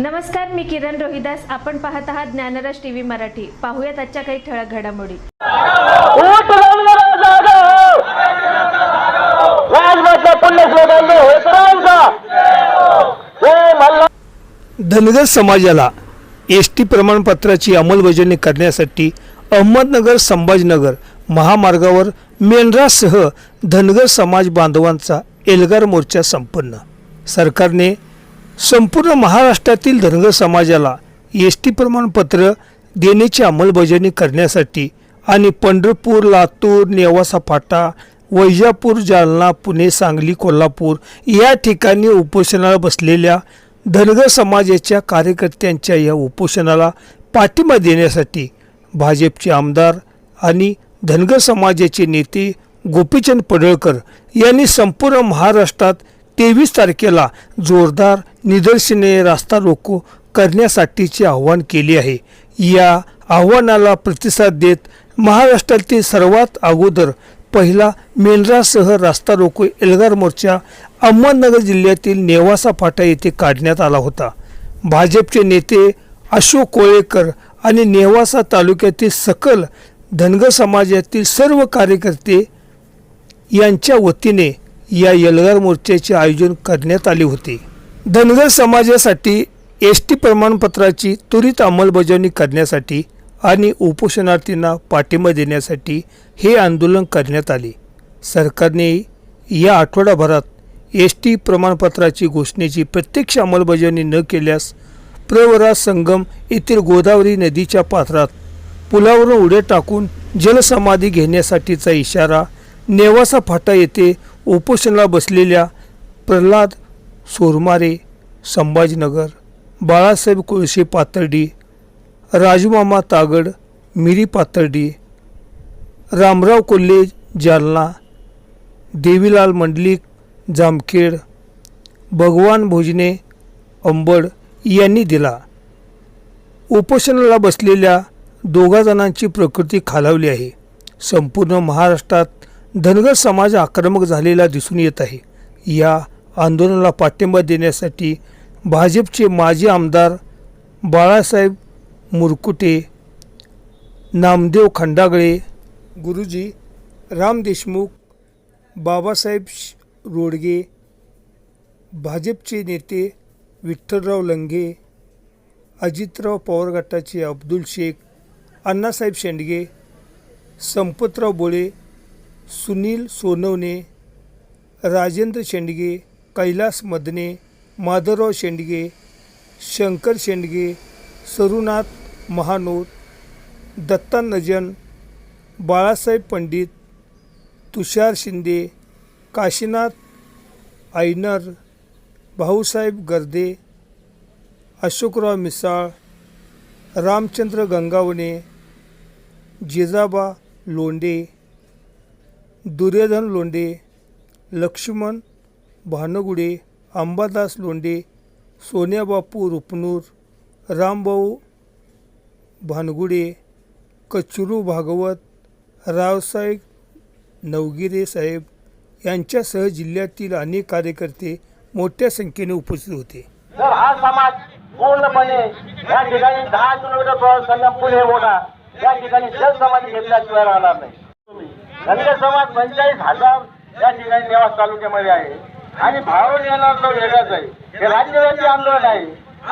नमस्कार मी किरण रोहिदास. आपण पाहत आहात ज्ञानराज टीव्ही मराठी. पाहूयात आजच्या काही ठळक घडामोडी. धनगर समाजाला एस टी प्रमाणपत्राची अंमलबजावणी करण्यासाठी अहमदनगर संभाजीनगर महामार्गावर मेंढरासह धनगर समाज बांधवांचा एल्गार मोर्चा संपन्न. सरकारने संपूर्ण महाराष्ट्रातील धनगर समाजाला एस टी प्रमाणपत्र देण्याची अंमलबजावणी करण्यासाठी आणि पंढरपूर लातूर नेवासा फाटा वैजापूर जालना पुणे सांगली कोल्हापूर या ठिकाणी उपोषणाला बसलेल्या धनगर समाजाच्या कार्यकर्त्यांच्या या उपोषणाला पाठिंबा देण्यासाठी भाजपचे आमदार आणि धनगर समाजाचे नेते गोपीचंद पडळकर यांनी संपूर्ण महाराष्ट्रात तेवीस तारखेला जोरदार निदर्शने रास्ता रोको करण्यासाठीचे आव्हान केले आहे. या आव्हानाला प्रतिसाद देत महाराष्ट्रातील सर्वात अगोदर पहिला मेंढरासह रास्ता रोको एल्गार मोर्चा अहमदनगर जिल्ह्यातील नेवासा फाटा येथे काढण्यात आला होता. भाजपचे नेते अशोक कोळेकर आणि नेवासा तालुक्यातील सकल धनगर समाजातील सर्व कार्यकर्ते यांच्या वतीने या यलगार मोर्चाचे आयोजन करण्यात आले होते. धनगर समाजासाठी एस टी प्रमाणपत्राची त्वरित अंमलबजावणी करण्यासाठी आणि उपोषणार्थींना पाठिंबा देण्यासाठी हे आंदोलन करण्यात आले. सरकारने या आठवडाभरात एस टी प्रमाणपत्राची घोषणेची प्रत्यक्ष अंमलबजावणी न केल्यास प्रवरा संगम येथील गोदावरी नदीच्या पात्रात पुलावरून उड्या टाकून जलसमाधी घेण्यासाठीचा इशारा नेवासा फाटा येथे उपोषणाला बसलेल्या प्रल्हाद सोरमारे संभाजीनगर बाळासाहेब कोळशे पातर्डी राजूमामा तागड मिरी पातर्डी रामराव कोल्हे जालना देवीलाल मंडलिक जामखेड भगवान भोजने अंबड यांनी दिला. उपोषणाला बसलेल्या दोघा जणांची प्रकृती खालावली आहे. संपूर्ण महाराष्ट्रात धनगर समाज आक्रमक झालेला दिसून येत आहे. या आंदोलनाला पाठिंबा देण्यासाठी भाजपचे माजी आमदार बाळासाहेब मुरकुटे नामदेव खंडागळे गुरुजी राम देशमुख बाबासाहेब रोडगे भाजपचे नेते विठ्ठलराव लंगे अजितराव पवार गटाचे अब्दुल शेख अण्णासाहेब शेंडगे संपतराव बोळे सुनील सोनवणे राजेंद्र शेंडगे कैलास मदने माधवराव शेंडगे शंकर शेंडगे सरुनाथ महानोर दत्ता नजन बाळासाहेब पंडित तुषार शिंदे काशीनाथ आयनर भाऊसाहेब गर्दे अशोकराव मिसाळ रामचंद्र गंगावणे जिजाबा लोंडे दुर्योधन लोंढे लक्ष्मण भानगुडे अंबादास लोंढे सोन्याबापू रुपनूर रामभाऊ भानगुडे कचरू भागवत रावसाहेब नवगिरे साहेब यांच्यासह जिल्ह्यातील अनेक कार्यकर्ते मोठ्या संख्येने उपस्थित होते. जर हा समाज पूर्णपणे या ठिकाणी दहा किलोमीटर प्रवास करण्या पुणे मोठा या ठिकाणी जल समाधी घेतल्याशिवाय राहणार नाही. धनगर समाज पंचेचाळीस हजार या ठिकाणी नेवास तालुक्यामध्ये आहे. आणि भावून येणार तो वेगळाच आहे हे राज्यव्यापी आंदोलन आहे.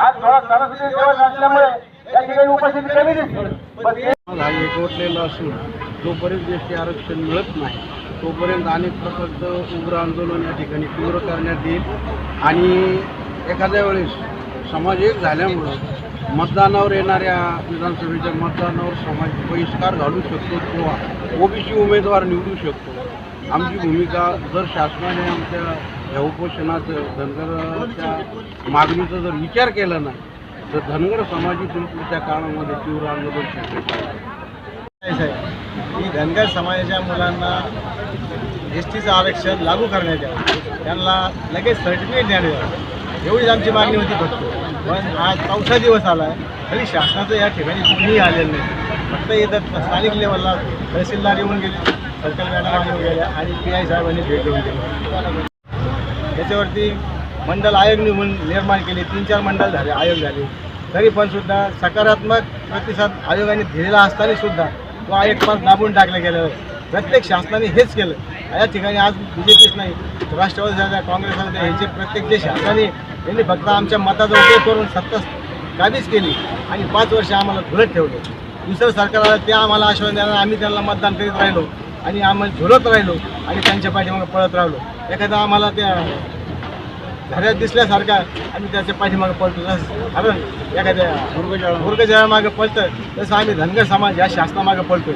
आज थोडा सरस्वती दिवस असल्यामुळे या ठिकाणी उपस्थिती कमी दिसते एकवटलेला असून जोपर्यंत एस टी आरक्षण मिळत नाही. तोपर्यंत अनेक प्रकारचं उग्र आंदोलन या ठिकाणी तीव्र करण्यात येईल. आणि एखाद्या वेळेस समाज एक झाल्यामुळं मतदानावर येणाऱ्या विधानसभेच्या मतदानावर समाज बहिष्कार घालू शकतो किंवा ओबीसी उमेदवार निवडू शकतो. आमची भूमिका जर शासनाने आमच्या ह्या उपोषणाचं धनगरच्या मागणीचा जर विचार केला नाही तर धनगर समाजी पुढच्या काळामध्ये तीव्र आंदोलन शक्यता आहे की धनगर समाजाच्या मुलांना एस टीचं आरक्षण लागू करण्यात यावं. त्यांना लगेच सर्टिफिकेट देण्यात यावं. एवढीच आमची मागणी होती फक्त. पण आज चौथा दिवस आला आहे तरी शासनाचं या ठिकाणी कुणीही आलेलं नाही. फक्त येतात स्थानिक लेवलला तहसीलदार येऊन गेले सरकारी मॅडम येऊन गेल्या आणि पी आय साहेबांनी भेट देऊन गेले. त्याच्यावरती मंडल आयोग निघून निर्माण केले तीन चार मंडळ झाले आयोग झाले. तरी पण सुद्धा सकारात्मक प्रतिसाद आयोगाने दिलेला असताना सुद्धा तो आयोग पण दाबून टाकला गेला. प्रत्येक शासनाने हेच केलं. या ठिकाणी आज बी जे पीच नाही राष्ट्रवादी झालं द्या, काँग्रेस झालं द्या, ह्याचे प्रत्येक जे शासनाने यांनी फक्त आमच्या मताचा उपयोग करून सत्ता काबीज केली आणि पाच वर्ष आम्हाला धुळत ठेवलं. दुसरं सरकार आलं ते आम्हाला आश्वासन देणार आम्ही त्यांना मतदान करीत राहिलो आणि आम्हाला झुलत राहिलो आणि त्यांच्या पाठीमागे पळत राहिलो. एखादा आम्हाला त्या घरात दिसल्यासारखा आम्ही त्याच्या पाठीमागे पळतो जसं कारण एखाद्या मुर्गजाळा मागे पळतं तसं आम्ही धनगर समाज या शासनामागे पळतोय.